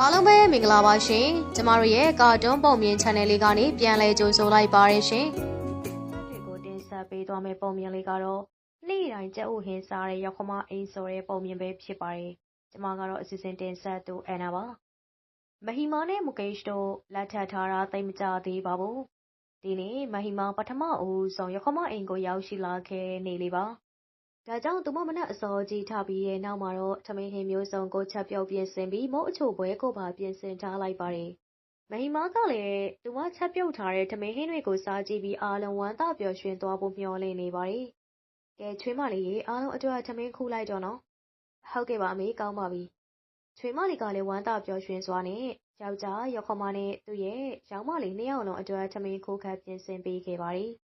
အားလုံးပဲမင်္ဂလာပါရှင်ကျမတို့ရဲ့ကာတွန်းပုံမြင် channel လေးကနေပြန်လည်ကြိုဆိုလိုက်ပါရရှင်တွေကိုတင်ဆက်ပေးသွားမယ့်ပုံမြင်လေးကတော့နေ့တိုင်းကြက်ဥဟင်းစားတဲ့ရောက်ခမအိမ်ဆိုတဲ့ပုံမြင်ပဲဖြစ်ပါတယ်ကျမကတော့အစီအစဉ်တင်ဆက်သူအန်နာပါမဟီမာနဲ့မုကေရှ်တို့လက်ထပ်ထားတာသိမကြသေးပါဘူးဒီနေ့မဟီမာပထမဦးဆုံးရောက်ခမအိမ်ကိုရောက်ရှိလာခဲ့တဲ့နေ့လေးပါ ဒါကြောင့် သူမ မနက်အစောကြီးထပြီးရဲ့နောက်မှာတော့ ထမင်းဟင်းမျိုးစုံကို ချက်ပြုတ်ပြင်ဆင်ပြီး မုတ်အချိုပွဲကိုပါ ပြင်ဆင်ထားလိုက်ပါတယ်။မဟီမာကလည်း သူမချက်ပြုတ်ထားတဲ့ ထမင်းဟင်းတွေကို စားကြည့်ပြီး အားလုံးဝမ်းသာပျော်ရွှင်သွားဖို့ မျှော်လင့်နေပါတယ်။ကဲ ချွေးမလေးရေ အားလုံးအတွက် ထမင်းခူးလိုက်တော့နော်။ဟုတ်ကဲ့ပါအမေ ကောင်းပါပြီ။ချွေးမလေးကလည်း ဝမ်းသာပျော်ရွှင်စွာနဲ့ ယောက်ျားရောက်ခမနဲ့ သူ့ရဲ့ရောင်မလေး နှစ်ယောက်လုံးအတွက် ထမင်းခူးခတ်ပြင်ဆင်ပေးခဲ့ပါတယ်။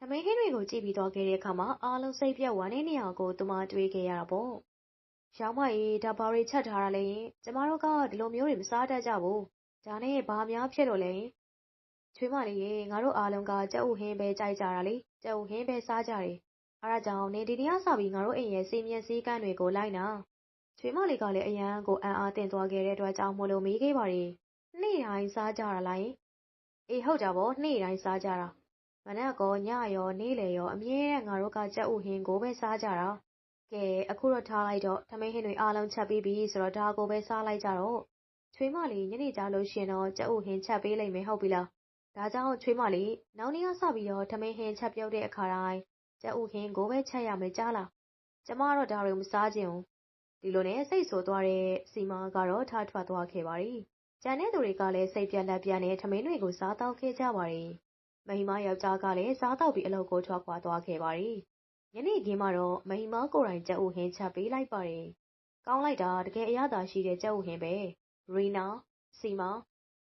ထမင်းဟင်းတွေကို ကြည့်ပြီးသွားခဲ့တဲ့အခါမှာ အားလုံးစိတ်ပြတ်ဝမ်းနည်းနေအောင်ကို သူမတွေးခဲ့ရတာပေါ့။ရောင်မကြီးဒါဘာတွေချက်ထားတာလဲ။ကျမတို့က ဒီလိုမျိုးတွေ မစားတတ်ကြဘူး။ဒါနဲ့ ဘာများဖြစ်လို့လဲ။ချွေးမလေးရေ ငါတို့အားလုံးက ကြက်ဥဟင်းပဲ ကြိုက်ကြတာလေ။ကြက်ဥဟင်းပဲ စားကြတယ်။အဲဒါကြောင့်နေဒီနေ့ကစပြီး ငါတို့အိမ်ရဲ့စီမံစည်းကမ်းတွေကို လိုက်နာ။ချွေးမလေးကလည်း အရန်ကို အံ့အားသင့်သွားခဲ့တဲ့အတွက်ကြောင့်မို့လို့ မေးခဲ့ပါတယ်။နေ့တိုင်းစားကြတာလား။အေး ဟုတ်တာပေါ့ နေ့တိုင်းစားကြတာ မနက်ကောညရော နေ့လယ်ရော အမြဲတမ်း ငါတို့က ကြက်ဥဟင်းကိုပဲ စားကြတာ။ကဲ အခုတော့ ထားလိုက်တော့ ထမင်းဟင်းတွေ အားလုံး ချက်ပြီးပြီဆိုတော့ ဒါကိုပဲ စားလိုက်ကြတော့။ချွေးမလေး ညနေကြလို့ရှင်တော့ ကြက်ဥဟင်း ချက်ပေးလိုက်မယ် ဟုတ်ပြီလား။ဒါကြောင့် ချွေးမလေး နောက်နေ့ကစပြီးတော့ ထမင်းဟင်း ချက်ပြုတ်တဲ့အခါတိုင်း ကြက်ဥဟင်းကိုပဲ ချက်ရမယ် ကြားလား။ကျမတော့ ဒါတွေ မစားချင်ဘူး။ဒီလိုနဲ့ စိတ်ဆိုသွားတဲ့စီမာကတော့ ထထွက်သွားခဲ့ပါပြီ။ကျန်တဲ့သူတွေကလည်း စိတ်ပြက်လက်ပြက်နဲ့ ထမင်းတွေကို စားတောက်ခဲ့ကြပါတယ်။ မဟီမာယောက်ျားကလည်း စားတော့ပြီး အလုပ်ကို ထွက်ခွာသွားခဲ့ပါတယ်။ညနေခင်းမှာတော့မဟီမာကိုယ်တိုင် ကြက်ဥဟင်းချက်ပေးလိုက်ပါတယ်။ကောင်းလိုက်တာ တကယ်အရသာရှိတဲ့ ကြက်ဥဟင်းပဲ။ရီနာစီမာ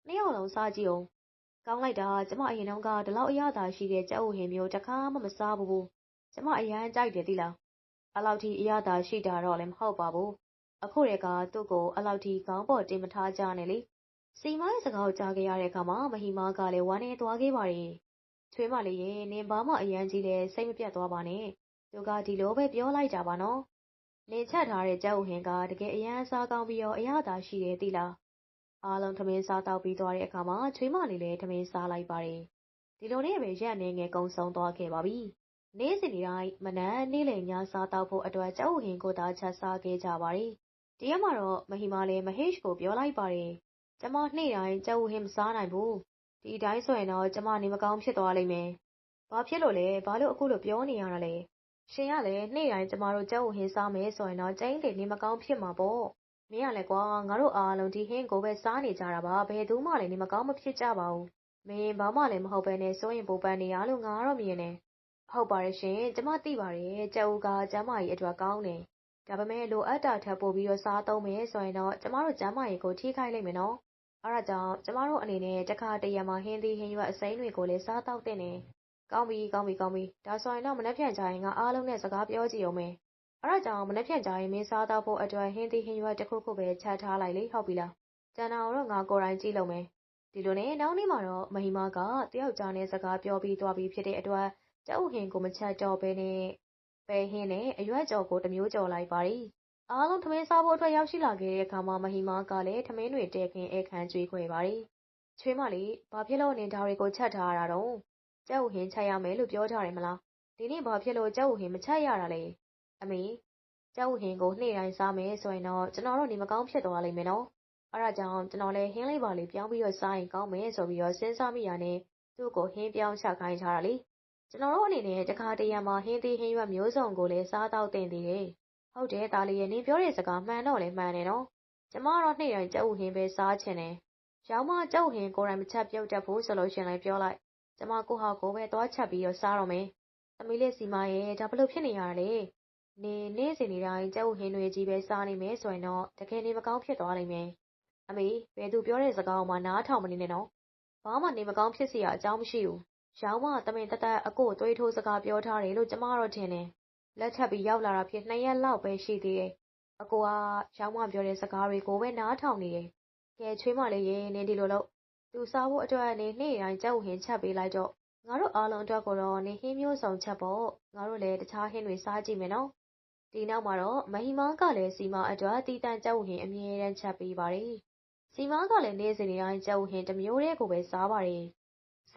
နှစ်ယောက်လုံး စားကြည့်အောင်။ကောင်းလိုက်တာ ကျမ အရင်တုန်းက ဒီလောက်အရသာရှိတဲ့ ကြက်ဥဟင်းမျိုးတစ်ခါမှ မစားဘူး။ကျမ အရန်ကြိုက်တယ် သိလား။အဲ့လောက်ထိ အရသာရှိတာတော့လည်း မဟုတ်ပါဘူး။အခုတည်းက သူ့ကို အဲ့လောက်ထိ ခေါင်းပေါ်တင်မထားကြနဲ့လေ။စီမားရဲ့ စကားကို ကြားခဲ့ရတဲ့အခါမှာ မဟီမာကလည်း ဝမ်းနေသွားခဲ့ပါတယ် ချွေးမလေးရေနင်ဘာမှအရန်ကြီးလဲစိတ်မပြတ်သွားပါနဲ့သူကဒီလိုပဲပြောလိုက်တာပါနော်နင်ချက်ထားတဲ့ကြက်ဥဟင်းကတကယ်အရန်စားကောင်းပြီးတော့အရသာရှိတယ်သိလားအားလုံးထမင်းစားတောက်ပြီးသွားတဲ့အခါမှာချွေးမလေးလည်းထမင်းစားလိုက်ပါတယ်ဒီလိုနဲ့ပဲရက်နေငယ်ကုံဆုံးသွားခဲ့ပါပြီနေ့စဉ်တိုင်းမနက်နေ့လယ်ညစားတောက်ဖို့အတွက်ကြက်ဥဟင်းကိုသာချက်စားခဲ့ကြပါတယ်ဒီရက်မှာတော့မဟီမာလည်းမဟေ့ရှ်ကိုပြောလိုက်ပါတယ်ကျမနေ့တိုင်းကြက်ဥဟင်းမစားနိုင်ဘူး ဒီအတိုင်းဆိုရင်တော့ ကျမ နေမကောင်းဖြစ်သွားလိမ့်မယ်။ဘာဖြစ်လို့လဲ။ဘာလို့ အခုလို ပြောနေရတာလဲ။ရှင်ကလည်း နေ့တိုင်း ကျမတို့ ကြက်ဥဟင်းစားမယ်ဆိုရင်တော့ ကျိန်းလေနေမကောင်းဖြစ်မှာပေါ့။မင်းကလည်းကွာ ငါတို့အားလုံး ဒီဟင်းကိုပဲ စားနေကြတာပါ။ဘယ်သူမှလည်း နေမကောင်းမဖြစ်ကြပါဘူး။မင်း ဘာမှလည်းမဟုတ်ဘဲနဲ့ စိုးရင်ပူပန်နေရလို့ ငါတော့မြင်တယ်။ဟုတ်ပါတယ်ရှင်။ကျမ သိပါတယ်။ကြက်ဥက ကျမကြီးအတွက် ကောင်းတယ်။ဒါပေမဲ့ လိုအပ်တာထက် ပိုပြီးတော့ စားသုံးမယ်ဆိုရင်တော့ ကျမတို့ ကျမကြီးကို ထိခိုက်လိမ့်မယ်နော် အဲဒါကြောင့် ကျမတို့အနေနဲ့ တခါတရံမှာ ဟင်းသီးဟင်းရွက် အစိမ်းတွေကိုလည်း စားသောက်သင့်တယ်။ကောင်းပြီ ကောင်းပြီ ကောင်းပြီ။ဒါဆိုရင်တော့ မနက်ဖြန်ကျရင် ငါအားလုံးနဲ့ စကားပြောကြည့်ဦးမယ်။အဲဒါကြောင့် မနက်ဖြန်ကျရင် မင်းစားသောက်ဖို့အတွက် ဟင်းသီးဟင်းရွက် တခုခုပဲ ချက်ထားလိုက်လေ ဟုတ်ပြီလား။ကျန်တာကိုတော့ ငါကိုယ်တိုင် ကြည့်လုပ်မယ်။ဒီလိုနဲ့ နောက်နေ့မှာတော့ မဟီမာကတယောက်ကြားနဲ့ စကားပြောပြီးသွားပြီးဖြစ်တဲ့အတွက် ကြက်ဥဟင်းကို မချက်တော့ဘဲနဲ့ပဲဟင်းနဲ့ အရွက်ကြော်ကို တမျိုးကြော်လိုက်ပါရီ အားလုံး ထမင်းစားဖို့အတွက် ရောက်ရှိလာခဲ့တဲ့အခါမှာ မဟီမာကလည်း ထမင်းတွေတည်ခင်းဧကန်ကျွေးခွေပါတယ်။ချွေးမလေး ဘာဖြစ်လို့ နင်ဒါတွေကို ချက်ထားရတာတော့။ကြက်ဥဟင်းချက်ရမယ်လို့ ပြောထားတယ်မလား။ဒီနေ့ ဘာဖြစ်လို့ ကြက်ဥဟင်း မချက်ရတာလဲ။အမေ ကြက်ဥဟင်းကို နေ့တိုင်းစားမယ်ဆိုရင်တော့ ကျွန်တော်တို့ နေမကောင်းဖြစ်သွားလိမ့်မယ်နော်။အဲဒါကြောင့် ကျွန်တော်လည်း ဟင်းလေးပါလေး ပြောင်းပြီးတော့စားရင် ကောင်းမယ်ဆိုပြီးတော့ စဉ်းစားမိရနဲ့ သူ့ကို ဟင်းပြောင်းချခိုင်းထားတာလေ။ကျွန်တော်တို့အနေနဲ့ တခါတရံမှာ ဟင်းသေးဟင်းရွက်မျိုးစုံကိုလည်း စားတော့တင်သေးတယ်။ ဟုတ်တယ်သားလေးရဲ့နင်ပြောတဲ့စကားမှန်တော့လည်းမှန်တယ်နော်ကျမကတော့နေ့တိုင်းကြက်ဥဟင်းပဲစားချင်တယ်ရောင်မကြက်ဥဟင်းကိုယ်တိုင်မချက်ပြုတ်တတ်ဘူးဆိုလို့ရှင်လည်းပြောလိုက်ကျမကိုဟာကိုပဲသွားချက်ပြီးတော့စားတော့မယ်သမီးလေးစီမရဲ့ဒါဘလို့ဖြစ်နေရတာလဲနေနေ့စဉ်နေ့တိုင်းကြက်ဥဟင်းတွေကြီးပဲစားနေမယ်ဆိုရင်တော့တကယ်နေမကောင်းဖြစ်သွားလိမ့်မယ်အမေဘယ်သူပြောတဲ့စကားမှနားထောင်မနေနဲ့နော်ဘာမှနေမကောင်းဖြစ်စီရအကြောင်းမရှိဘူးရောင်မတမင်တသက်အကိုသွေးထိုးစကားပြောထားတယ်လို့ကျမတော့ထင်တယ် လက်ထပ်ပြီး ရောက်လာတာဖြစ် နှစ်ရက်လောက်ပဲ ရှိသေးတယ်။အကိုကရောင်းမပြောတဲ့စကားတွေကိုပဲ နားထောင်နေတယ်။ကဲချွေးမလေးရေနင်ဒီလိုလုပ် သူစားဖို့အတွက်နေနေ့တိုင်း ကြောက်ဟင်းချက်ပေးလိုက်တော့ ငါတို့အားလုံးအတွက်ကိုတော့နေဟင်းမျိုးစုံချက်ပေါ့ ငါတို့လည်း တခြားဟင်းတွေ စားကြည့်မယ်နော်။ဒီနောက်မှာတော့ မဟီမားကလည်းစီမာအတွက်တီတန်ကြောက်ဟင်း အမြဲတမ်းချက်ပေးပါတယ်။စီမားကလည်း နေ့စဉ်နေ့တိုင်း ကြက်ဥဟင်းတစ်မျိုးတည်းကိုပဲ စားပါတယ်။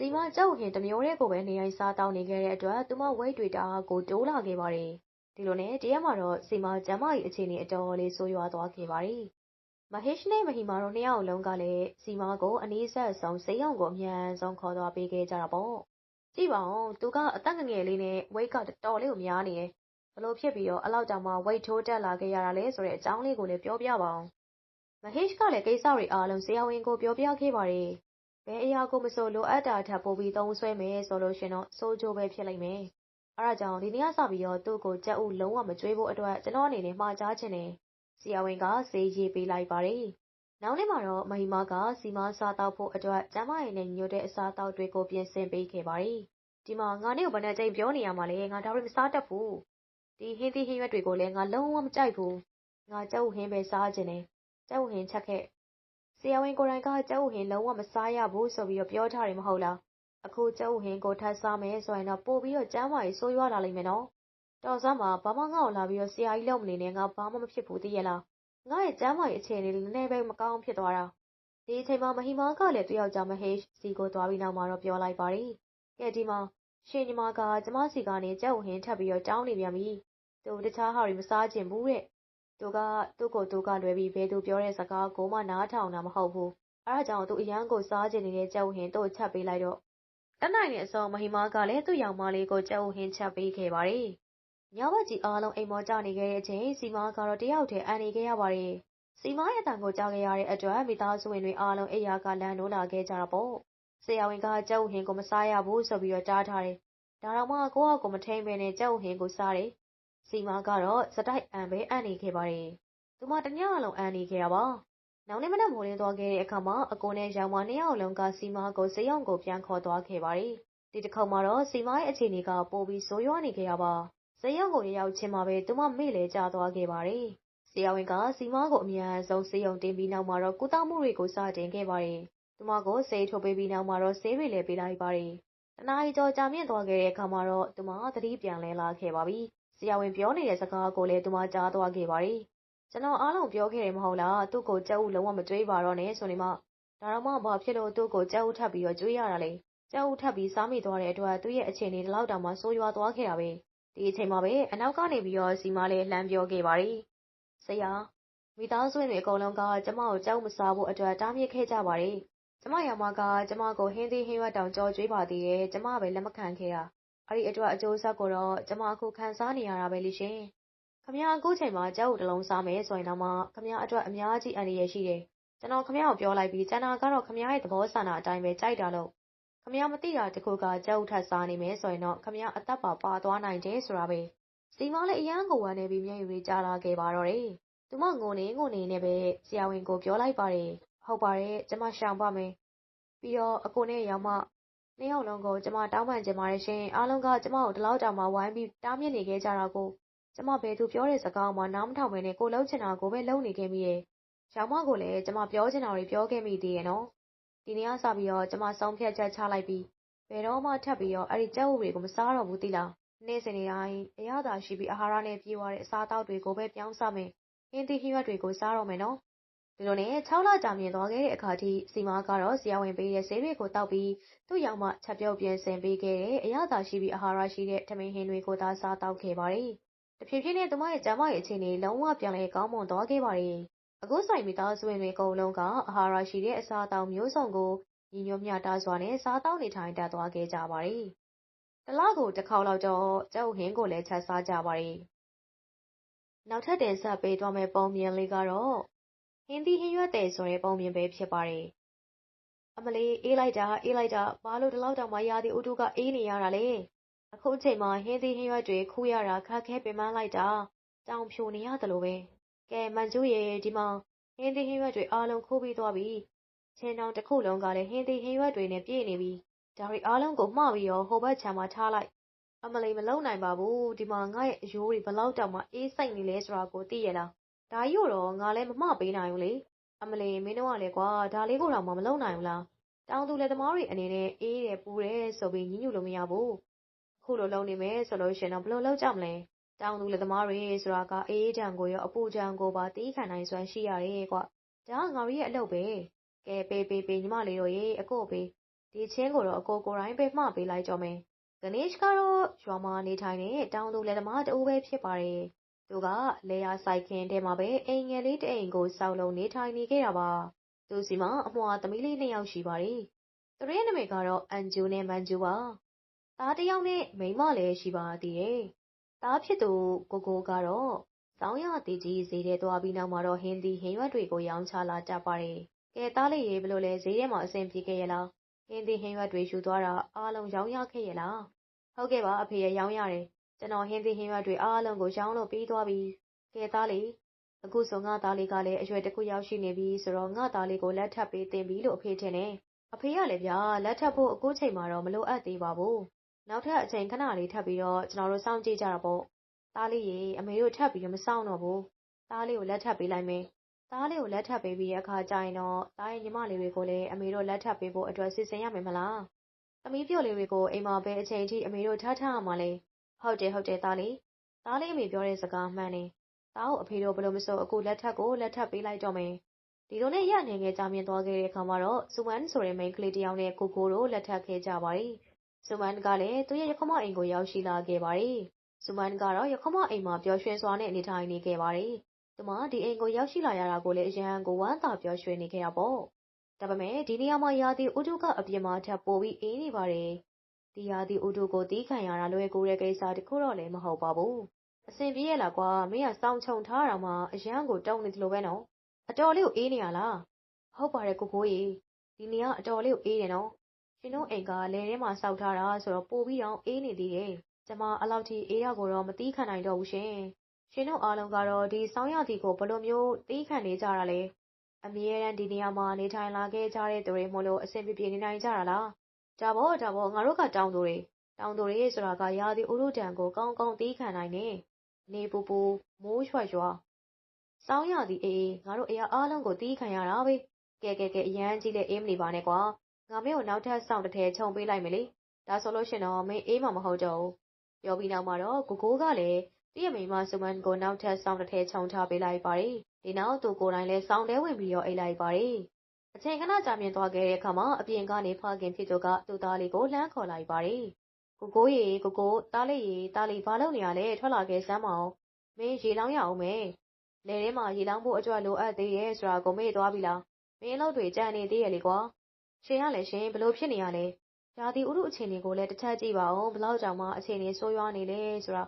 စီမားကြက်ဥဟင်းတစ်မျိုးတည်းကိုပဲ နေတိုင်းစားတောင်းနေခဲ့တဲ့အတွက် သူမဝိတ်တွေ တအားကို တိုးလာခဲ့ပါတယ်။ဒီလိုနဲ့ တရက်မှာတော့စီမားကျမ်းမာရေးအခြေအနေ အတော်လေး ဆိုးရွားသွားခဲ့ပါတယ်။မဟေရှနဲ့မဟီမာတို့ နှစ်ယောက်လုံးကလည်းစီမားကို အနည်းဆက်ဆုံး ဆေးရုံကို အမြန်ဆုံး ခေါ်သွားပေးခဲ့ကြတာပေါ့။ကြည့်ပါဦး သူက အသက်ငငယ်လေးနဲ့ဝိတ်ကတော်တော်လေးကို များနေတယ်။ဘလို့ဖြစ်ပြီးတော့အလောက်တောင်မှဝိတ်ထိုးတက်လာခဲ့ရတာလဲဆိုတဲ့ အကြောင်းလေးကိုလည်း ပြောပြပါအောင်။မဟေရှကလည်း ကိစ္စတွေအားလုံး ဆရာဝန်ကို ပြောပြခဲ့ပါတယ်။ ဘယ်အရာကိုမဆို လိုအပ်တာထပ်ပို့ပြီး သုံးဆွဲမယ်ဆိုလို့ရှင်တော့စိုးကြိုးပဲ ဖြစ်လိမ့်မယ်။အဲဒါကြောင့် ဒီနေ့ကစပြီးတော့ သူ့ကို ကြက်ဥ လုံးဝမကြွေးဖို့အတွက် ကျွန်တော်အနေနဲ့ မှာကြားချင်တယ်။ဆရာဝန်က ဆေးရေးပေးလိုက်ပါတယ်။နောက်နေ့မှာတော့ မဟီမာကစီမားစားတောက်ဖို့အတွက် ကျမရဲ့နဲ့ညိုတဲ့ အစားအသောက်တွေကို ပြင်ဆင်ပေးခဲ့ပါတယ်။ဒီမှာ ငါနဲ့ကို ဘယ်နဲ့ချိန်ပြောနေရမှာလဲ ငါဒါတွေ မစားတတ်ဘူး။ဒီဟင်းသီးဟင်းရွက်တွေကိုလည်း ငါလုံးဝမကြိုက်ဘူး။ငါကြက်ဥဟင်းပဲ စားချင်တယ်။ကြက်ဥဟင်းချက်ခဲ့ ဆရာဝန်ကိုယ်တိုင်က ကြက်ဥဟင်း လုံးဝမစားရဘူးဆိုပြီးတော့ ပြောထားတယ်မဟုတ်လား။အခု ကြက်ဥဟင်းကို ထပ်စားမယ်ဆိုရင်တော့ ပို့ပြီးတော့ ကျမ်းမာရေး ဆိုးရွားလာလိမ့်မယ်နော်။တော်စမ်းမှာဘာမှ ငါ့ကိုလာပြီးတော့ ဆရာကြီး လုပ်မနေနဲ့ ငါ ဘာမှ မဖြစ်ဘူး သိရလား။ငါရဲ့ ကျမ်းမာရေး အခြေအနေလေးနည်းနည်းပဲ မကောင်းဖြစ်သွားတာ။ဒီအချိန်မှာ မဟီမာကလည်း သူ့ယောက်ျား မဟေးစီကိုသွားပြီးနောက်မှာတော့ ပြောလိုက်ပါတယ်။ကဲ ဒီမှာ ရှင်ညီမက ကျမစီကနေ ကြက်ဥဟင်း ထပ်ပြီးတော့ တောင်းနေပြန်ပြီ။သူ တခြားဟာတွေ မစားချင်ဘူးတဲ့။ သူက သူ့ကိုသူကလွယ်ပြီး ဘယ်သူပြောတဲ့စကားကိုမှ နားထောင်တာမဟုတ်ဘူး။အဲဒါကြောင့် သူအရန်ကို စားချင်နေတဲ့ ကြက်ဥဟင်း သူ့ချက်ပေးလိုက်တော့ တတ်နိုင်တဲ့အစုံမဟီမာကလည်း သူ့ယောင်မလေးကို ကြက်ဥဟင်းချက်ပေးခဲ့ပါတယ်။ညဘက်ကြီးအားလုံး အိမ်မောကျနေခဲ့တဲ့အချိန်စီမာကတော့ တယောက်တည်း အန်နေခဲ့ရပါတယ်။စီမာရဲ့တန်ကို ကြားခဲ့ရတဲ့အတွက် မိသားစုဝင်တွေအားလုံး အိယာက လန်နိုးလာခဲ့ကြတာပေါ့။ဆရာဝန်က ကြက်ဥဟင်းကို မစားရဘူးဆိုပြီးတော့တားထားတယ်။ဒါတော့မှ ကိုယ့်အကိုမထိန်ပဲနဲ့ ကြက်ဥဟင်းကိုစားတယ်။ စီမာကတော့စတိုက်အန်ပဲအန်နေခဲ့ပါတယ်။သူမတညလုံးအန်နေခဲ့တာပါ။နောက်နေ့မနက်မိုးလင်းသွားခဲ့တဲ့အခါမှာအကိုနဲ့ရောင်မနှစ်ယောက်လုံးကစီမာကိုစေယုံကိုပြန်ခေါ်သွားခဲ့ပါတယ်။ဒီတစ်ခေါက်မှာတော့စီမာရဲ့အခြေအနေကပိုပြီးဆိုးရွားနေခဲ့တာပါ။စေယုံကိုရောက်ချင်းမှာပဲသူမမေ့လေကျသွားခဲ့ပါတယ်။ဆရာဝန်ကစီမာကိုအမြန်ဆုံးစေယုံတင်ပြီးနောက်မှာတော့ကုသမှုတွေကိုစတင်ခဲ့ပါတယ်။သူမကိုဆေးထိုးပေးပြီးနောက်မှာတော့ဆေးတွေလည်းပေးလိုက်ပါတယ်။တနားရီကျော်ကြာမြင့်သွားခဲ့တဲ့အခါမှာတော့သူမသတိပြန်လဲလာခဲ့ပါပြီ။ ဆရာဝန်ပြောနေတဲ့ စကားကိုလည်း သူမ ကြားသွားခဲ့ပါတယ်။ကျွန်တော်အားလုံးပြောခဲ့တယ် မဟုတ်လား သူ့ကို ကြက်ဥ လုံးဝ မကြွေးပါတော့နဲ့ဆိုနေမှ ဒါတော့မှ ဘာဖြစ်လို့ သူ့ကို ကြက်ဥထပ်ပြီးတော့ကြွေးရတာလဲ ကြက်ဥထပ်ပြီး စားမိသွားတဲ့အတွက် သူ့ရဲ့အခြေအနေ ဒီလောက်တောင်မှဆိုးရွားသွားခဲ့တာပဲ ဒီအချိန်မှာပဲ အနောက်ကနေပြီးတော့စီမားလေးလှမ်းပြောခဲ့ပါတယ် ဆရာ မိသားစုဝင်တွေအကုန်လုံးက ကျမကို ကြောက်မစားဖို့အတွက် တားမြစ်ခဲ့ကြပါတယ် ကျမရမက ကျမကို ဟင်းသီးဟင်းရွက်တောင်ကြော်ကြွေးပါသေးတယ် ကျမပဲ လက်မခံခဲ့တာ အဲ့ဒီအတွက် အကျိုးဆက်ကိုတော့ ကျမ အခု ခံစားနေရတာပဲလေရှင်ခမရအခုချိန်မှာ ကြောက်တလုံးစားမယ်ဆိုရင်တော့မှခမရအတွက် အများကြီး အန္တရာယ်ရှိတယ် ကျွန်တော်ခမရကို ပြောလိုက်ပြီး ကျန်တာကတော့ခမရရဲ့ သဘောဆန္ဒအတိုင်းပဲ ကြိုက်တာလို့ခမရမသိတာတခုက ကြောက်ထပ်စားနေမယ်ဆိုရင်တော့ခမရအသက်ပါ ပါသွားနိုင်တယ်ဆိုတာပဲစီမလည်း အရန်ကို ဝမ်းနေပြီး မျက်ရည်တွေ ကျလာခဲ့ပါတော့တယ် သူမ ငိုနေငိုနေနဲ့ပဲ ဆရာဝန်ကို ပြောလိုက်ပါတယ် ဟုတ်ပါတယ် ကျမ ရှောင်ပါမယ် ပြီးတော့ အကိုနဲ့ရောင်မ နှစ်ယောက်လုံးကို ကျမ တောင်းပန်ချင်ပါတယ်ရှင် အားလုံးက ကျမကို ဒီလောက်တောင်မှ ဝိုင်းပြီး တားမြစ်နေခဲ့ကြတာကို ကျမ ဘယ်သူပြောတဲ့စကားမှ နားမထောင်ဘဲနဲ့ ကိုလှုပ်ချင်တာကိုပဲ လုပ်နေခဲ့မိရဲ့ရောင်မကိုလည်း ကျမ ပြောချင်တာတွေ ပြောခဲ့မိသေးရဲ့နော် ဒီနေ့ကစပြီးတော့ ကျမ ဆုံးဖြတ်ချက်ချလိုက်ပြီးဘယ်တော့မှ ထပ်ပြီးတော့ အဲ့ဒီ ကြက်ဥတွေကို မစားတော့ဘူးသိလား နေ့စဉ်နေ့တိုင်း အရသာရှိပြီး အာဟာရနဲ့ပြည့်ဝတဲ့ အစားအသောက်တွေကိုပဲ ပြောင်းစားမယ် ဟင်းသီးဟင်းရွက်တွေကို စားတော့မယ်နော် ဒီလိုနဲ့6လကြာမြင့်သွားခဲ့တဲ့အခါထိစီမာကတော့ဆရာဝန်ပေးတဲ့ဆေးတွေကိုတောက်ပြီးသူ့ရောက်မှချက်ပြုတ်ပြင်ဆင်ပေးခဲ့တဲ့အရသာရှိပြီးအာဟာရရှိတဲ့ထမင်းဟင်းတွေကိုသာစားတောက်ခဲ့ပါတယ်။တဖြည်းဖြည်းနဲ့သူမရဲ့ကျန်းမာရေးအခြေအနေလုံးဝပြန်လည်ကောင်းမွန်သွားခဲ့ပါတယ်။အခုဆိုင်မိသားစုဝင်တွေအကုန်လုံးကအာဟာရရှိတဲ့အစားအသောက်မျိုးစုံကိုညီညွတ်မျှတစွာနဲ့စားတောက်နေထိုင်တတ်သွားခဲ့ကြပါတယ်။တလကိုတစ်ခေါက်လောက်တော့ကြောက်ဟင်းကိုလည်းချက်စားကြပါတယ်။နောက်ထပ်တင်ဆက်ပေးသွားမယ့်ပုံမြင်လေးကတော့ ဟင်းသီးဟင်းရွက်တယ်ဆိုတဲ့ ပုံမြင်ပဲ ဖြစ်ပါတယ်။အမလေး အေးလိုက်တာ အေးလိုက်တာ ဘာလို့ ဒီလောက်တောင်မှ ရာသီဥတုက အေးနေရတာလဲ။အခုချိန်မှာ ဟင်းသီးဟင်းရွက်တွေ ခူးရတာ ခက်ခဲပင်ပန်းလိုက်တာ တောင်ဖြိုနေရတယ်လို့ပဲ။ကဲ မန်ကျူးရေ ဒီမှာ ဟင်းသီးဟင်းရွက်တွေ အားလုံး ခူးပြီးသွားပြီ။ချင်းတောင်တစ်ခုလုံးကလည်း ဟင်းသီးဟင်းရွက်တွေနဲ့ ပြည့်နေပြီ။ဒါတွေအားလုံးကို မှားပြီးတော့ ဟိုဘက်ခြမ်းမှာ ထားလိုက်။အမလေး မလုံနိုင်ပါဘူး ဒီမှာ ငါ့ရဲ့အယိုးတွေဘလောက်တောင်မှ အေးစိတ်နေလဲဆိုတာကို သိရလား ဒါကြီးကိုတော့ ငါလည်း မမပေးနိုင်ဘူးလေ အမလေးမင်းတို့ကလည်းကွာ ဒါလေးကိုတော့မမလုပ်နိုင်ဘူးလား တောင်သူလက်သမားတွေအနေနဲ့ အေးတယ် ပူတယ်ဆိုပြီးညှိညူလို့မရဘူးအခုလိုလုပ်နေမယ်ဆိုလို့ရှင်တော့ ဘယ်လိုလုပ်ကြမလဲ တောင်သူလက်သမားတွေဆိုတာကအေးတံကိုရော အပူတံကိုပါတီးခံနိုင်စွမ်းရှိရတယ်ကွ ဒါက ငါတို့ရဲ့အလုပ်ပဲ ကဲ ပေးပေးပေး ညီမလေးတို့ရေ အကိုပေး ဒီချင်းကိုတော့ အကိုကိုယ်တိုင်ပဲမှားပေးလိုက်ကြမယ်ဂနေရှ်ကတော့ ရွာမှာနေထိုင်တဲ့ တောင်သူလယ်သမားတဦးပဲ ဖြစ်ပါတယ် သူကလေယာဆိုင်ခင်ထဲမှာပဲ အိမ်ငယ်လေးတစ်အိမ်ကိုစောက်လုံးနေထိုင်နေခဲ့တာပါ သူစီမှာ အမွှာသမီးလေး နှစ်ယောက်ရှိပါတယ် သူရဲ့နာမည်ကတော့ အန်ဂျူနဲ့ မန်ဂျူပါ သားတစ်ယောက်နဲ့ မိန်းမလည်း ရှိပါသေးတယ် သားဖြစ်သူ ကိုကိုကတော့စောင်းရသေးကြီး ဈေးထဲသွားပြီးနောက်မှာတော့ ဟင်းသီးဟင်းရွက်တွေကို ရောင်းချလာတတ်ပါတယ်။ကဲ သားလေးရေဘလို့လဲ ဈေးထဲမှာ အဆင်ပြေခဲ့ရလား။ဟင်းသီးဟင်းရွက်တွေ ယူသွားတာ အားလုံးရောင်းရခဲ့ရလား။ဟုတ်ကဲ့ပါ အဖေရရောင်းရတယ်။ ကျွန်တော်ဟင်းသီးဟင်းရွက်တွေအားလုံးကိုရောင်းလို့ပြီးသွားပြီ။ကဲသားလေးအခုဆိုငါသားလေးကလည်းအရွယ်တစ်ခုရောက်ရှိနေပြီဆိုတော့ငါသားလေးကိုလက်ထပ်ပေးတင်ပြီလို့အဖေထင်တယ်။အဖေကလည်းဗျာလက်ထပ်ဖို့အခုချိန်မှာတော့မလိုအပ်သေးပါဘူး။နောက်ထပ်အချိန်ခဏလေးထပ်ပြီးတော့ကျွန်တော်တို့စောင့်ကြည့်ကြတာပေါ့။သားလေးရေအမေတို့ထပ်ပြီးတော့မစောင့်တော့ဘူး။သားလေးကိုလက်ထပ်ပေးလိုက်မယ်။သားလေးကိုလက်ထပ်ပေးပြီးအခါကျရင်တော့သားရဲ့ညီမလေးတွေကိုလည်းအမေတို့လက်ထပ်ပေးဖို့အတွက်စီစဉ်ရမယ်မလား။သမီးပြောလေးတွေကိုအိမ်မှာပဲအချိန်ထိအမေတို့ထားထားရမှာလေ။ ဟုတ်တယ်ဟုတ်တယ်သားလေး။သားလေးအမေပြောတဲ့စကားမှန်တယ်။သားကိုအဖေတို့ဘလို့မဆိုအခုလက်ထပ်ကိုလက်ထပ်ပေးလိုက်တော့မယ်။ဒီလိုနဲ့ရနေငယ်ကြာမြင့်သွားခဲ့တဲ့အခါမှာတော့စူမန်ဆိုတဲ့မိန်းကလေးတယောက်နဲ့ကိုကိုတို့လက်ထပ်ခဲ့ကြပါတယ်။စူမန်ကလည်းသူ့ရဲ့ရခမအိမ်ကိုရောက်ရှိလာခဲ့ပါတယ်။စူမန်ကတော့ရခမအိမ်မှာပျော်ရွှင်စွာနဲ့နေထိုင်နေခဲ့ပါတယ်။သူမဒီအိမ်ကိုရောက်ရှိလာရတာကိုလည်းအရန်ကိုဝမ်းသာပျော်ရွှင်နေခဲ့တာပေါ့။ဒါပေမဲ့ဒီနေရာမှာရာသီဥတုကအပြင်မှာထပ်ပိုပြီးအေးနေပါတယ်။ ဒီရာသီဥတုကိုတီးခံရတာ လွယ်ကူတဲ့ကိစ္စတခုတော့လည်း မဟုတ်ပါဘူး။အဆင်ပြေရဲ့လားကွာ မင်းက စောင်းချုံထားတာမှ အရန်ကို တုံနေသလိုပဲနော်။အတော်လေးကို အေးနေရလား။ဟုတ်ပါတယ် ကိုကိုကြီးဒီနေရာအတော်လေးကို အေးတယ်နော်။ရှင်တို့အိမ်က လယ်ထဲမှာစောက်ထားတာဆိုတော့ ပိုပြီးတော့အေးနေသေးတယ်။ကျမ အဲ့လောက်ထိ အေးရကိုတော့မတီးခံနိုင်တော့ဘူးရှင်။ရှင်တို့အားလုံးကတော့ ဒီဆောင်းရာသီကို ဘယ်လိုမျိုးတီးခံနေကြတာလဲ။အမြဲတမ်း ဒီနေရာမှာ နေထိုင်လာခဲ့ကြတဲ့သူတွေမို့လို့ အဆင်ပြေပြေ နေနိုင်ကြတာလား။ ဒါပေါ့ဒါပေါ့ငါတို့ကတောင်သူတွေတောင်သူတွေဆိုတာကရာသီဥတုတံကိုကောင်းကောင်းတီးခံနိုင်နေ။နေပူပူမိုးရွှရွှစောင်းရာသီအေးအေးငါတို့အရာအားလုံးကိုတီးခံရတာပဲ။ကဲကဲကဲအရန်ကြီးလည်းအေးမနေပါနဲ့ကွာ။ငါမင်းကိုနောက်ထပ်စောင့်တစ်ထဲခြုံပေးလိုက်မယ်လေ။ဒါဆိုလို့ရှင်တော့မင်းအေးမှမဟုတ်တော့ဘူး။ပြောပြီးနောက်မှာတော့ကိုကိုကလည်းသူ့ရဲ့မိန်းမဆူမန်ကိုနောက်ထပ်စောင့်တစ်ထဲခြုံထားပေးလိုက်ပါတယ်။ဒီနောက်သူကိုယ်တိုင်လည်းစောင့်ထဲဝင်ပြီးတော့အိပ်လိုက်ပါတယ်။ အချိန်ခဏကြာမြင့်သွားခဲ့တဲ့အခါမှာ အပြင်ကနေ ဖခင်ဖြစ်သူက သူ့သားလေးကို လှမ်းခေါ်လိုက်ပါတယ်။ကိုကိုရေ ကိုကိုသားလေးရေ သားလေး ဘာလုပ်နေရလဲ ထွက်လာခဲ့စမ်းမအောင်။မင်း ရေလောင်းရအောင်မယ်။လယ်ထဲမှာ ရေလောင်းဖို့အတွက် လိုအပ်သေးရဲ့ဆိုတာကို မေ့သွားပြီလား။မင်းအလုပ်တွေကြံနေသေးရဲ့လေကွာ။ရှင်ကလည်းရှင်ဘလို့ဖြစ်နေရလဲ။ရာသီဥတုအခြေအနေကိုလည်း တစ်ချက်ကြည့်ပါဦးဘလောက်ကြောင်မှ အခြေအနေ ဆိုးရွားနေလဲဆိုတာ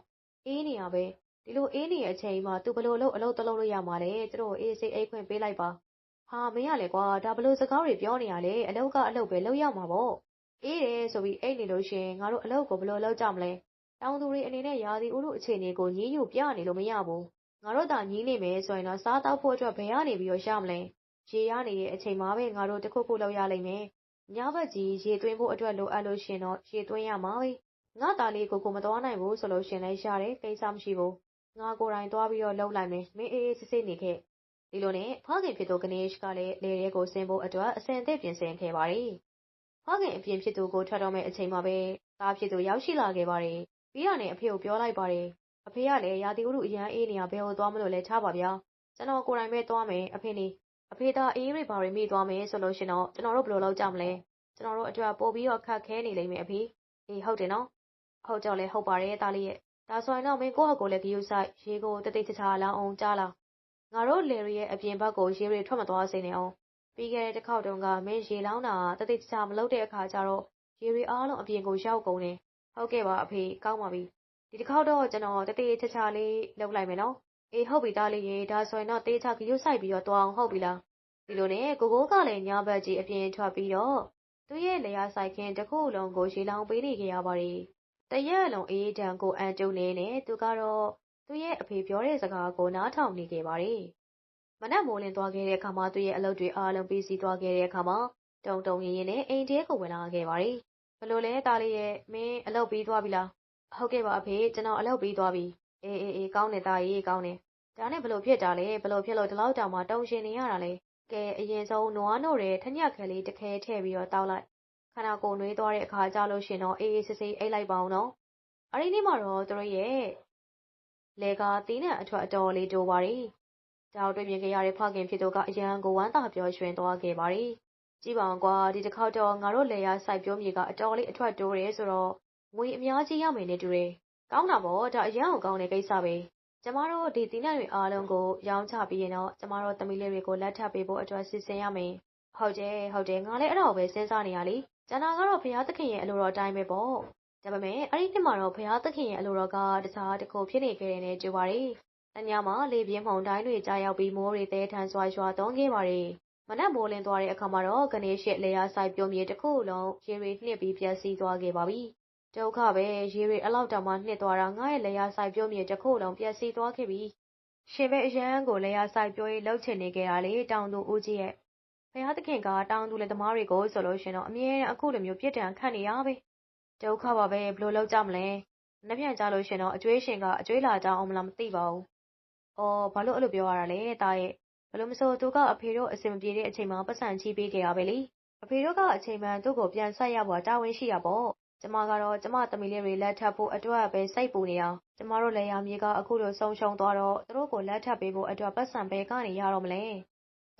အေးနေရပဲ။ဒီလိုအေးနေတဲ့အချိန်မှာ သူဘလို့လို့အလုပ်တလုပ်လို့ရမှာလဲ သူတို့အေးစိတ်အိတ်ခွင့်ပေးလိုက်ပါ။ ဟာမင်းရလေကွာဒါဘလို့စကားတွေပြောနေရလဲအလုပ်ကအလုပ်ပဲလုပ်ရမှာပေါ့။အေးတယ်ဆိုပြီးအိတ်နေလို့ရှင်ငါတို့အလုပ်ကိုဘလို့လုပ်ကြမလဲ။တောင်သူတွေအနေနဲ့ရာသီဥတုအခြေအနေကိုညည်းညူပြနေလို့မရဘူး။ငါတို့သာညည်းနေမယ်ဆိုရင်တော့စားတောက်ဖို့အတွက်ဘယ်ကနေပြီးတော့ရမလဲ။ရေရနေတဲ့အချိန်မှာပဲငါတို့တခုခုလုပ်ရလိမ့်မယ်။ညဘက်ကြီးရေသွင်းဖို့အတွက်လိုအပ်လို့ရှင်တော့ရေသွင်းရမှာပဲ။ငါသားလေးကိုကိုမသွားနိုင်ဘူးဆိုလို့ရှင်လည်းရတယ်ကိစ္စမရှိဘူး။ငါကိုယ်တိုင်သွားပြီးတော့လုပ်လိုက်မယ်။မင်းအေးအေးဆေးဆေးနေခဲ့။ ဒီလိုနဲ့ ဖခင်ဖြစ်သူကနေရှ်ကလည်းလေရဲကိုဆင်းဖို့အတွက်အစင်အသစ်ပြင်ဆင်ခဲ့ပါတယ်။ဖခင်အပြင်ဖြစ်သူကို ထွက်တော့မယ့်အချိန်မှာပဲ သားဖြစ်သူ ရောက်ရှိလာခဲ့ပါတယ်။ပြီးတာနဲ့ အဖေကိုပြောလိုက်ပါတယ်။အဖေကလည်း ရာသီဥတုအရန်အေးနေရဘယ်ကိုသွားမလို့လဲ ထားပါဗျာ။ကျွန်တော်ကိုယ်တိုင်ပဲသွားမယ် အဖေနေအဖေသားအေးရိပါတွေ မိသွားမယ်ဆိုလို့ရှင်တော့ ကျွန်တော်တို့ ဘယ်လိုလုပ်ကြမလဲ။ကျွန်တော်တို့အတွက် ပို့ပြီးတော့ ခက်ခဲနေလိမ့်မယ်အဖေ။အေး ဟုတ်တယ်နော်။ဟုတ်ကြောက်လဲဟုတ်ပါတယ် သားလေးရဲ့။ဒါဆိုရင်တော့ မင်း ကိုယ့်ဟာကိုယ်လည်း ဂရုစိုက် ရေကိုတတိတခြားလောင်းအောင် ကြားလား။ ငါတို့လယ်ရီရဲ့အပြင်ဘက်ကိုရေတွေထွက်မသွားစေနဲ့အောင်။ပြီးခဲ့တဲ့တစ်ခေါက်တုန်းကမင်းရေလောင်းတာတတိတခြားမလုပ်တဲ့အခါကျတော့ရေတွေအားလုံးအပြင်ကိုရောက်ကုန်တယ်။ဟုတ်ကဲ့ပါအဖေကောင်းပါပြီ။ဒီတစ်ခေါက်တော့ကျွန်တော်တတိတခြားလေးလုပ်လိုက်မယ်နော်။အေးဟုတ်ပြီသားလေးရေဒါဆိုရင်တော့တေးချဂရုစိုက်ပြီးတော့သွားအောင်ဟုတ်ပြီလား။ဒီလိုနဲ့ကိုကိုကလည်းညဘက်ကြီးအပြင်ထွက်ပြီးတော့သူ့ရဲ့လျာဆိုင်ခင်းတစ်ခုလုံးကိုရေလောင်းပေးနေခဲ့ရပါတယ်။တရက်လုံးအေးတံကိုအန်တုံနေနဲ့သူကတော့ သူ့ရဲ့အဖေပြောတဲ့စကားကို နားထောင်နေခဲ့ပါတယ်။မနက်မိုးလင်းသွားခဲ့တဲ့အခါမှာ သူ့ရဲ့အလုပ်တွေအားလုံးပြီးစီးသွားခဲ့တဲ့အခါမှာ တုံတုံရင်ရင်နဲ့အိမ်ထဲကိုဝင်လာခဲ့ပါတယ်။ဘလို့လဲသားလေးရဲ့မင်းအလုပ်ပြီးသွားပြီလား။ဟုတ်ကဲ့ပါအဖေကျွန်တော်အလုပ်ပြီးသွားပြီ။အေးအေးအေးကောင်းတယ်သားကြီးကောင်းတယ်။ဒါနဲ့ဘလို့ဖြစ်တာလဲဘလို့ဖြစ်လို့ဒီလောက်တောင်မှတုံရှင်နေရတာလဲ။ကဲအရင်ဆုံးနွားနို့တဲ့ထညက်ခဲလေးတစ်ခဲထည့်ပြီးတော့တောက်လိုက်ခန္ဓာကိုယ်နှွေးသွားတဲ့အခါကြလို့ရှင်တော့အေးအေးဆေးဆေးအိတ်လိုက်ပါအောင်နော်။အဲဒီနေ့မှာတော့သူတို့ရဲ့ လေကသီးနှံအထွက် အတော်လေးတိုးပါတယ် ဒါကိုတွေ့မြင်ခဲ့ရတဲ့ ဖခင်ဖြစ်သူက အရန်ကို ဝမ်းသာပျော်ရွှင်သွားခဲ့ပါတယ်။ကြည့်ပါအောင်ကွာ ဒီတစ်ခေါက်တော့ ငါတို့လေယာစိုက်ပျိုးမြေက အတော်လေး အထွက်တိုးတယ်ဆိုတော့ ငွေအများကြီးရမယ်နဲ့တူတယ်။ကောင်းတာပေါ့ ဒါအရန်ကိုကောင်းတဲ့ကိစ္စပဲ။ကျမတို့ ဒီသီးနှံတွေအားလုံးကို ရောင်းချပြီးရင်တော့ ကျမတို့သမီးလေးတွေကို လက်ထပ်ပေးဖို့အတွက် စီစဉ်ရမယ်။ဟုတ်တယ် ဟုတ်တယ် ငါလည်း အဲ့ဒါကိုပဲ စဉ်းစားနေရလေ။ကျန်တာကတော့ ဘုရားသခင်ရဲ့ အလိုတော်အတိုင်းပဲပေါ့။ ဒါပေမဲ့အဲ့ဒီနှစ်မှာတော့ဘုရားသခင်ရဲ့အလိုတော်ကတခြားတစ်ခုဖြစ်နေခဲ့တယ်နဲ့ကြိုပါတယ်။တညမှာလေပြင်းမှုန်တိုင်းတွေကြားရောက်ပြီးမိုးတွေတဲထန်စွာရွာသွန်းခဲ့ပါတယ်။မနက်မိုးလင်းသွားတဲ့အခါမှာတော့ကနေရှစ်လေယာဆိုင်ပြုံးမြေတစ်ခုလုံးရေတွေနှစ်ပြီးပြက်စီးသွားခဲ့ပါပြီ။ဒုက္ခပဲရေတွေအလောက်တောင်မှနှစ်သွားတာငါ့ရဲ့လေယာဆိုင်ပြုံးမြေတစ်ခုလုံးပြက်စီးသွားခဲ့ပြီ။ရှင်ပဲအရန်ကိုလေယာဆိုင်ပြုံးရေးလှုပ်ချင်နေကြတာလေတောင်သူဦးကြီးရဲ့ဘုရားသခင်ကတောင်သူလက်သမားတွေကိုဆိုလို့ရှင်တော့အမြဲတမ်းအခုလိုမျိုးပြစ်ဒဏ်ခတ်နေရပဲ။ ဒုက္ခပါပဲဘယ်လိုလုပ်ကြမလဲ။နှပြန်ကြလို့ရှင်တော့အကျွေးရှင်ကအကျွေးလာကြအောင်မလားမသိပါဘူး။အော်ဘာလို့အဲ့လိုပြောရတာလဲတာရဲ့ဘလို့မဆိုသူကအဖေတို့အဆင်မပြေတဲ့အချိန်မှာပတ်စံချီးပေးခဲ့ရပဲလေ။အဖေတို့ကအချိန်မှန်သူ့ကိုပြန်ဆက်ရဖို့တာဝန်ရှိရပေါ့။ကျမကတော့ကျမသမီးလေးတွေလက်ထပ်ဖို့အတွက်ပဲစိတ်ပူနေတာ။ကျမတို့လည်းရမြေကအခုလိုဆုံးရှုံးသွားတော့သူတို့ကိုလက်ထပ်ပေးဖို့အတွက်ပတ်စံပဲကနေရတော့မလဲ။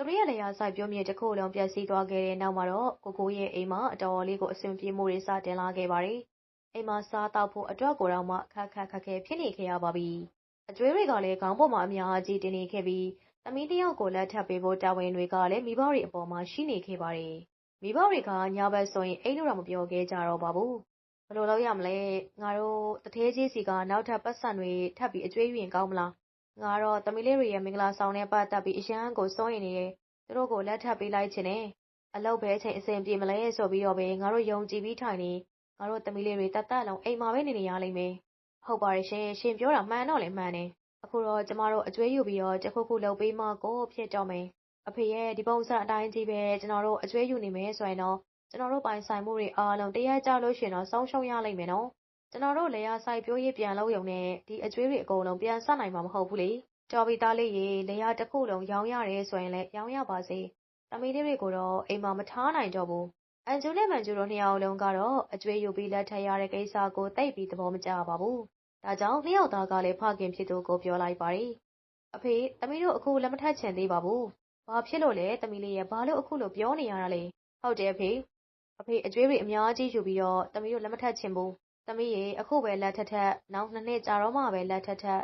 သူတို့ရဲ့လေယာစိုက်ပြုံးမြေတစ်ခုလုံး ပျက်စီးသွားခဲ့တဲ့ နောက်မှာတော့ ကိုကိုရဲ့အိမ်မှာ အတော်လေးကို အဆင်ပြေမှုတွေ စတင်လာခဲ့ပါတယ်။အိမ်မှာစားတောက်ဖို့ အတွက်ကိုတော့မှ ခက်ခက်ခက်ခဲ ဖြစ်နေခဲ့ရပါပြီ။အကျွေးတွေကလည်း ခေါင်းပေါ်မှာ အများကြီးတင်နေခဲ့ပြီး သမီးတယောက်ကို လက်ထပ်ပေးဖို့ တာဝန်တွေကလည်း မိဘတွေအပေါ်မှာ ရှိနေခဲ့ပါတယ်။မိဘတွေက ညဘက်ဆိုရင် အိမ်လို့တော့မပြောခဲ့ကြတော့ပါဘူး။ဘယ်လိုလုပ်ရမလဲ။ငါတို့တထေးကြီးစီက နောက်ထပ်ပတ်စံတွေ ထပ်ပြီး အကျွေးယူရင် ကောင်းမလား။ ငါတော့ သမီးလေးတွေရဲ့ မင်္ဂလာဆောင်နဲ့ ပတ်သက်ပြီး အရန်ကို စိုးရင်နေတယ်။သူတို့ကို လက်ထပ်ပေးလိုက်ချင်တယ်။အလုပ်ပဲအချိန် အဆင်ပြေမလဲဆိုပြီးတော့ပဲ ငါတို့ ယုံကြည်ပြီးထိုင်နေ ငါတို့သမီးလေးတွေ တသက်လုံး အိမ်မှာပဲ နေနေရလိမ့်မယ်။ဟုတ်ပါတယ်ရှင်။ရှင်ပြောတာ မှန်တော့လည်း မှန်တယ်။အခုတော့ ကျမတို့ အကျွေးယူပြီးတော့တခုခုလုပ်ပေးမှကို ဖြစ်တော့မယ်။အဖေရဲ့ ဒီပုံစံအတိုင်းကြီးပဲ ကျွန်တော်တို့ အကျွေးယူနေမယ်ဆိုရင်တော့ ကျွန်တော်တို့ ပိုင်ဆိုင်မှုတွေအားလုံး တရားကြလို့ရှင်တော့ ဆုံးရှုံးရလိမ့်မယ်နော်။ ကျွန်တော်တို့လေယာစိုက်ပျိုးရေးပြန်လုပ်ရုံနဲ့ဒီအကျွေးတွေအကုန်လုံးပြန်ဆက်နိုင်မှာမဟုတ်ဘူးလေ။တော်ပြီသားလေးရေလေယာတစ်ခုလုံးရောင်းရတယ်ဆိုရင်လည်းရောင်းရပါစေ။သမီးလေးတွေကိုတော့အိမ်မှာမထားနိုင်တော့ဘူး။အန်ဂျူနဲ့မန်ဂျူတို့နှစ်ယောက်လုံးကတော့အကျွေးယူပြီးလက်ထပ်ရတဲ့ကိစ္စကိုသိပ်ပြီးသဘောမကျပါဘူး။ဒါကြောင့်နှစ်ယောက်သားကလည်းဖခင်ဖြစ်သူကိုပြောလိုက်ပါတယ်။အဖေသမီးတို့အခုလက်မထပ်ချင်သေးပါဘူး။ဘာဖြစ်လို့လဲသမီးလေးရဲ့ဘာလို့အခုလိုပြောနေရတာလဲ။ဟုတ်တယ်အဖေ။အဖေအကျွေးတွေအများကြီးယူပြီးတော့သမီးတို့လက်မထပ်ချင်ဘူး။ သမီးရေအခုပဲလက်ထပ်ထပ်နောက်နှစ်နှစ်ကြာတော့မှပဲလက်ထပ်ထပ်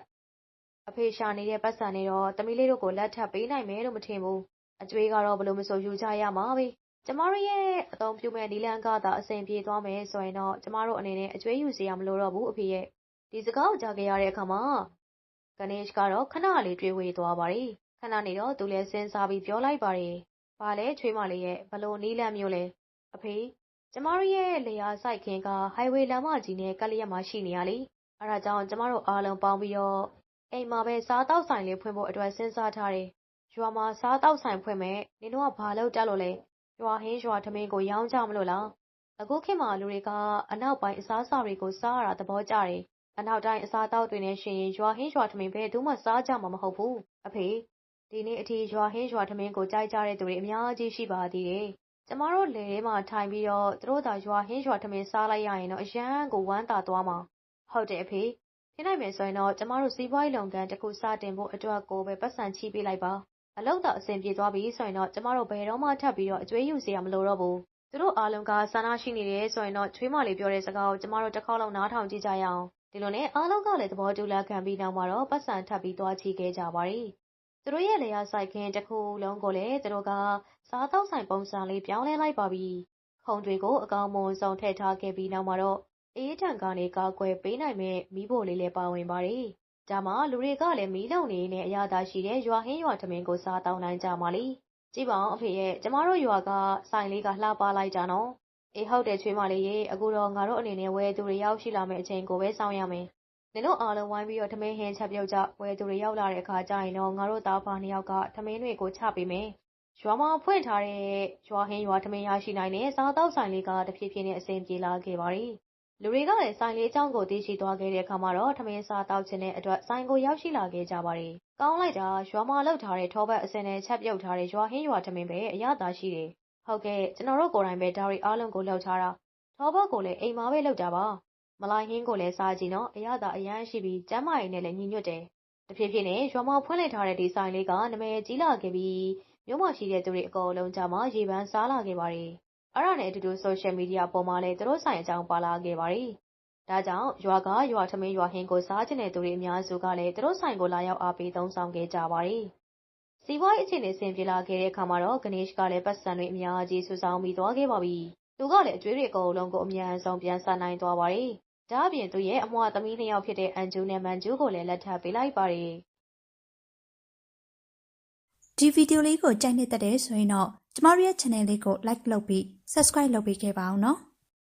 အဖေရှာနေတဲ့ပတ်စံနဲ့တော့သမီးလေးတို့ကိုလက်ထပ်ပေးနိုင်မယ်လို့မထင်ဘူး။အကျွေးကတော့ဘလို့မဆိုယူကြရမှာပဲ။ကျမတို့ရဲ့အသုံးပြုမဲ့နီလန်ကသာအဆင်ပြေသွားမယ်ဆိုရင်တော့ကျမတို့အနေနဲ့အကျွေးယူစရာမလိုတော့ဘူးအဖေရဲ့။ဒီစကားကိုကြားခဲ့ရတဲ့အခါမှာကနေရှ်ကတော့ခဏလေးတွေးဝေသွားပါတယ်။ခဏနေတော့သူလည်းစဉ်းစားပြီးပြောလိုက်ပါတယ်။ဘာလဲချွေးမလေးရဲ့ဘလို့နီလန်မျိုးလဲ။အဖေ ကျမတို့ရဲ့လေယာစိုက်ခင်းကဟိုင်ဝေးလမ်းမကြီးနဲ့ကလျက်မှာ ရှိနေရလေ။အဲဒါကြောင့် ကျမတို့အားလုံးပေါင်းပြီးတော့ အိမ်မှာပဲ စားတောက်ဆိုင်လေးဖွင့်ဖို့အတွက် စဉ်းစားထားတယ်။ရွာမှာ စားတောက်ဆိုင်ဖွင့်မယ်။နင်တို့က ဘာလုပ်တက်လို့လဲ။ရွာဟင်း ရွာထမင်းကို ရောင်းကြမလို့လား။အခုခေတ်မှာ လူတွေက အနောက်ပိုင်း အစားအစာတွေကို စားရတာ သဘောကျတယ်။အနောက်တိုင်း အစားအသောက်တွေနဲ့ယှဉ်ရင် ရွာဟင်း ရွာထမင်း ဘယ်သူမှ စားကြမှာ မဟုတ်ဘူး။အဖေ ဒီနေ့အထိ ရွာဟင်း ရွာထမင်းကို ကြိုက်ကြတဲ့သူတွေ အများကြီး ရှိပါသေးတယ်။ ကျမတို့လယ်ထဲမှာထိုင်ပြီးတော့ သူတို့သာ ရွာဟင်းရွာထမင်းစားလိုက်ရရင်တော့ အရမ်းကို ဝမ်းသာသွားမှာ။ဟုတ်တယ်အဖေ ဖြစ်နိုင်မယ်ဆိုရင်တော့ ကျမတို့ စီးပွားရေးလုပ်ငန်းတစ်ခု စတင်ဖို့အတွက်ကိုပဲပတ်စံချီးပေးလိုက်ပါ။အလုပ်သာ အဆင်ပြေသွားပြီဆိုရင်တော့ ကျမတို့ ဘယ်တော့မှ ထပ်ပြီးတော့ အကျွေးယူစရာ မလိုတော့ဘူး။သူတို့အားလုံးက ဆန္ဒရှိနေတယ်ဆိုရင်တော့ ချွေးမလေးပြောတဲ့စကားကို ကျမတို့တစ်ခေါက်လုံးနားထောင်ကြည့်ကြရအောင်။ဒီလိုနဲ့ အားလုံးကလည်း သဘောတူလက်ခံပြီးနောက်မှာတော့ပတ်စံထပ်ပြီး သွားချီခဲ့ကြပါတယ်။ သူတို့ရဲ့လေယာစိုက်ခင်းတစ်ခုလုံးကိုလည်း သူတို့က စားသောက်ဆိုင်ပုံစံလေး ပြောင်းလဲလိုက်ပါပြီ။ခုံတွေကို အကောင်မွန်ဆုံးထည့်ထားခဲ့ပြီးနောက်မှာတော့အေးထံကနေ ကာကွယ်ပေးနိုင်မဲ့မီးဖိုလေးလည်း ပါဝင်ပါတယ်။ဒါမှ လူတွေကလည်း မီးလုံနေနဲ့ အရသာရှိတဲ့ ရွာဟင်းရွာထမင်းကို စားတောင်းနိုင်ကြမှာလေ။ကြည့်ပါအောင်အဖေရဲ့ ကျမတို့ရွာက ဆိုင်လေးက လှပလိုက်ကြနော်။အေး ဟုတ်တယ် ချွေးမလေးရေ အခုတော့ ငါတို့အနေနဲ့ ဝယ်သူတွေ ရောက်ရှိလာမယ့်အချိန်ကိုပဲ စောင့်ရမယ်။ နင်တို့အားလုံးဝိုင်းပြီးတော့ ထမင်းဟင်းချက်ပြုတ်ကြ ဝယ်သူတွေ ရောက်လာတဲ့အခါကျရင်တော့ ငါတို့သားဖာနှစ်ယောက်က ထမင်းတွေကို ချပေးမယ်။ရွာမှာဖွင့်ထားတဲ့ ရွာဟင်းရွာထမင်း ရရှိနိုင်တဲ့ စားတောက်ဆိုင်လေးက တဖြည်းဖြည်းနဲ့ အဆင်ပြေလာခဲ့ပါတယ်။လူတွေကလည်း ဆိုင်လေးအကြောင်းကို သိရှိသွားခဲ့တဲ့အခါမှာတော့ ထမင်းစားတောက်ခြင်းတဲ့အတွက် ဆိုင်ကို ရောက်ရှိလာခဲ့ကြပါတယ်။ကောင်းလိုက်တာ ရွာမှာလောက်ထားတဲ့ ထောပတ်အစင်နဲ့ ချက်ပြုတ်ထားတဲ့ ရွာဟင်းရွာထမင်းပဲ အရသာရှိတယ်။ဟုတ်ကဲ့ ကျွန်တော်တို့ကိုယ်တိုင်ပဲ ဒါရီအားလုံးကိုလှုပ်ထားတာ။ထောပတ်ကိုလည်း အိမ်မှာပဲလှုပ်တာပါ။ မလိုက်ဟင်းကိုလည်းစားကြည့်နော်အရသာအရန်ရှိပြီးကျမ်းမာရေးနဲ့လည်းညီညွတ်တယ်တဖြည်းဖြည်းနဲ့ရွာမှာဖွင့်လှစ်ထားတဲ့ဒီဆိုင်လေးကနာမည်ကြီးလာခဲ့ပြီးမြို့မှာရှိတဲ့သူတွေအကုန်လုံးကြားမှာရေပန်းစားလာခဲ့ပါတယ်။အဲ့ဒါနဲ့အတူတူဆိုရှယ်မီဒီယာပေါ်မှာလည်းသူတို့ဆိုင်အကြောင်းပါလာခဲ့ပါတယ်။ဒါကြောင့်ရွာကရွာထမင်းရွာဟင်းကိုစားကျင်တဲ့သူတွေအများစုကလည်းသူတို့ဆိုင်ကိုလာရောက်အားပေးသုံးဆောင်ခဲ့ကြပါတယ်။စီးပွားရေးအခြေအနေဆင်ပြေလာခဲ့တဲ့အခါမှာတော့ဂနေရှ်ကလည်းပတ်စံတွေအများကြီးစုဆောင်းပြီးသွားခဲ့ပါပြီ။သူကလည်းအကျွေးတွေအကုန်လုံးကိုအမြန်ဆုံးပြန်ဆနိုင်သွားပါတယ်။ ဒါ့အပြင် သူရဲ့ အမွှသမီးနှစ်ယောက်ဖြစ်တဲ့ အန်ဂျူနဲ့ မန်ဂျူကိုလည်း လက်ထပ်ပေးလိုက်ပါတယ်။ဒီဗီဒီယိုလေးကို ကြိုက်နှစ်သက်တယ်ဆိုရင်တော့ ကျမတို့ရဲ့ channel လေးကို like လုပ်ပြီး subscribe လုပ်ပေးခဲ့ပါအောင်နော်။